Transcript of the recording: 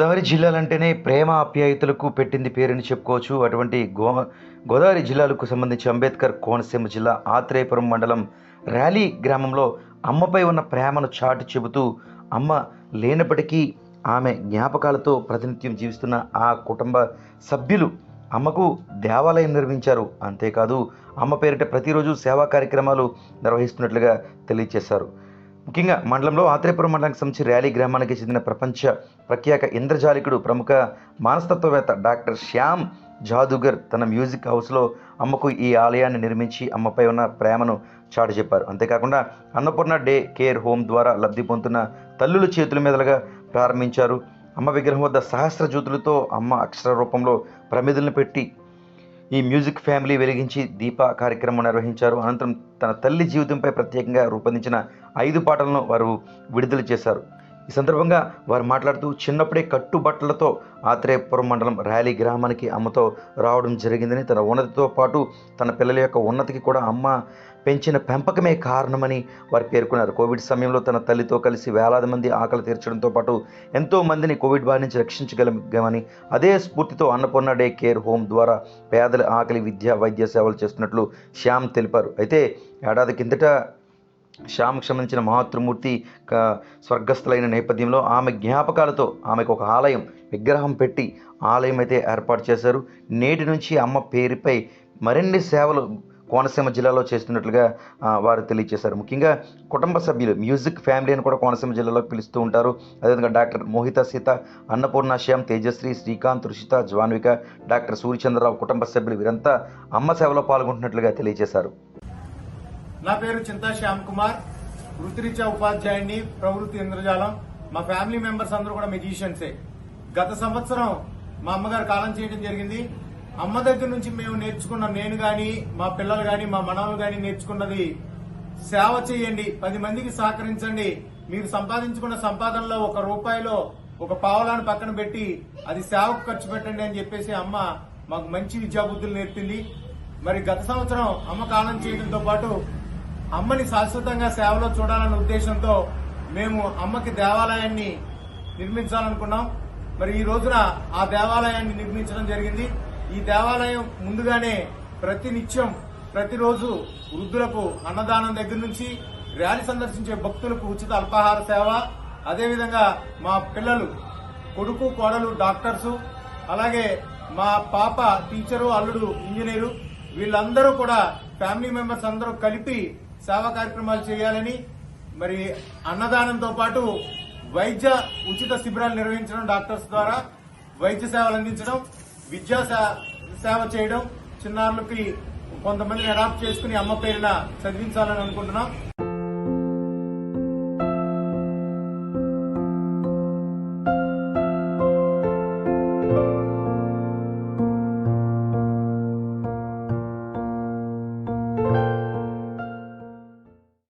గోదావరి జిల్లాలంటేనే ప్రేమ ఆప్యాయతలకు పెట్టింది పేరుని చెప్పుకోవచ్చు. అటువంటి గో గోదావరి జిల్లాలకు సంబంధించి అంబేద్కర్ కోనసీమ జిల్లా ఆత్రేయపురం మండలం ర్యాలీ గ్రామంలో అమ్మపై ఉన్న ప్రేమను చాటి చెబుతూ అమ్మ లేనప్పటికీ ఆమె జ్ఞాపకాలతో ప్రతినిత్యం జీవిస్తున్న ఆ కుటుంబ సభ్యులు అమ్మకు దేవాలయం నిర్మించారు. అంతేకాదు అమ్మ పేరిట ప్రతిరోజు సేవా కార్యక్రమాలు నిర్వహిస్తున్నట్లుగా తెలియజేశారు. ముఖ్యంగా మండలంలో ఆత్రేయపురం మండలానికి సంబంధించి ర్యాలీ గ్రామానికి చెందిన ప్రపంచ ప్రఖ్యాత ఇంద్రజాలికుడు ప్రముఖ మానస్తత్వవేత్త డాక్టర్ శ్యామ్ జాదుగర్ తన మ్యూజిక్ హౌస్లో అమ్మకు ఈ ఆలయాన్ని నిర్మించి అమ్మపై ఉన్న ప్రేమను చాటు చెప్పారు. అంతేకాకుండా అన్నపూర్ణ డే కేర్ హోమ్ ద్వారా లబ్ధి పొందుతున్న తల్లుల చేతుల మీదలుగా ప్రారంభించారు. అమ్మ విగ్రహం వద్ద సహస్ర జ్యోతులతో అమ్మ అక్షర రూపంలో ప్రమిదలను పెట్టి ఈ మ్యూజిక్ ఫ్యామిలీ వెలిగించి దీప కార్యక్రమం నిర్వహించారు. అనంతరం తన తల్లి జీవితంపై ప్రత్యేకంగా రూపొందించిన ఐదు పాటలను వారు విడుదల చేశారు. ఈ సందర్భంగా వారు మాట్లాడుతూ చిన్నప్పుడే కట్టుబట్టలతో ఆత్రేయపురం మండలం ర్యాలీ గ్రామానికి అమ్మతో రావడం జరిగిందని తన ఉన్నతితో పాటు తన పిల్లల యొక్క ఉన్నతికి కూడా అమ్మ పెంచిన పెంపకమే కారణమని వారు పేర్కొన్నారు. కోవిడ్ సమయంలో తన తల్లితో కలిసి వేలాది మంది ఆకలి తీర్చడంతో పాటు ఎంతో మందిని కోవిడ్ బారి నుంచి రక్షించగలిగామని అదే స్ఫూర్తితో అన్నపూర్ణ డే కేర్ హోమ్ ద్వారా పేదల ఆకలి విద్య వైద్య సేవలు చేస్తున్నట్లు శ్యామ్ తెలిపారు. అయితే ఏడాది కిందట శ్యామ్కి సంబంధించిన మహాతృమూర్తి స్వర్గస్థులైన నేపథ్యంలో ఆమె జ్ఞాపకాలతో ఆమెకు ఒక ఆలయం విగ్రహం పెట్టి ఆలయం అయితే ఏర్పాటు చేశారు. నేటి నుంచి అమ్మ పేరుపై మరిన్ని సేవలు కోనసీమ జిల్లాలో చేస్తున్నట్లుగా వారు తెలియజేశారు. ముఖ్యంగా కుటుంబ సభ్యులు మ్యూజిక్ ఫ్యామిలీ అని కూడా కోనసీమ జిల్లాలో పిలుస్తూ ఉంటారు. అదేవిధంగా డాక్టర్ మోహిత సీత అన్నపూర్ణ శ్యామ్ తేజశ్రీ శ్రీకాంత్ రుషిత జ్వాన్విక డాక్టర్ సూర్యచంద్రరావు కుటుంబ సభ్యులు వీరంతా అమ్మ సేవలో పాల్గొంటున్నట్లుగా తెలియజేశారు. నా పేరు చింతా శ్యామ్ కుమార్ వృత్తిరీత్యా ఉపాధ్యాయుని ప్రవృత్తి ఇంద్రజాలం. మా ఫ్యామిలీ మెంబర్స్ అందరూ కూడా మెజిషియన్సే. గత సంవత్సరం మా అమ్మగారు కాలం చేయడం జరిగింది. అమ్మ దగ్గర నుంచి మేము నేర్చుకున్న నేను గాని మా పిల్లలు గాని మా మనవలు గాని నేర్చుకున్నది సేవ చేయండి పది మందికి సహకరించండి. మీరు సంపాదించుకున్న సంపాదనలో ఒక రూపాయిలో ఒక పావులాన్ని పక్కన పెట్టి అది సేవకు ఖర్చు పెట్టండి అని చెప్పేసి అమ్మ మాకు మంచి విద్యాబుద్ధులు నేర్పింది. మరి గత సంవత్సరం అమ్మ కాలం చేయడంతో పాటు అమ్మని శాశ్వతంగా సేవలో చూడాలన్న ఉద్దేశంతో మేము అమ్మకి దేవాలయాన్ని నిర్మించాలనుకున్నాం. మరి ఈ రోజున ఆ దేవాలయాన్ని నిర్మించడం జరిగింది. ఈ దేవాలయం ముందుగానే ప్రతి నిత్యం ప్రతిరోజు వృద్ధులకు అన్నదానం దగ్గర నుంచి ర్యాలీ సందర్శించే భక్తులకు ఉచిత అల్పాహార సేవ. అదేవిధంగా మా పిల్లలు కొడుకు కోడలు డాక్టర్సు అలాగే మా పాప టీచరు అల్లుడు ఇంజనీరు వీళ్ళందరూ కూడా ఫ్యామిలీ మెంబర్స్ అందరూ కలిపి సేవా కార్యక్రమాలు చేయాలని మరి అన్నదానంతో పాటు వైద్య ఉచిత శిబిరాలు నిర్వహించడం డాక్టర్స్ ద్వారా వైద్య సేవలు అందించడం విద్యా సే- సేవ చేయడం చిన్నారులకి కొంతమందిని అడాప్ట్ చేసుకుని అమ్మ పేరున చదివించాలని అనుకుంటున్నాం.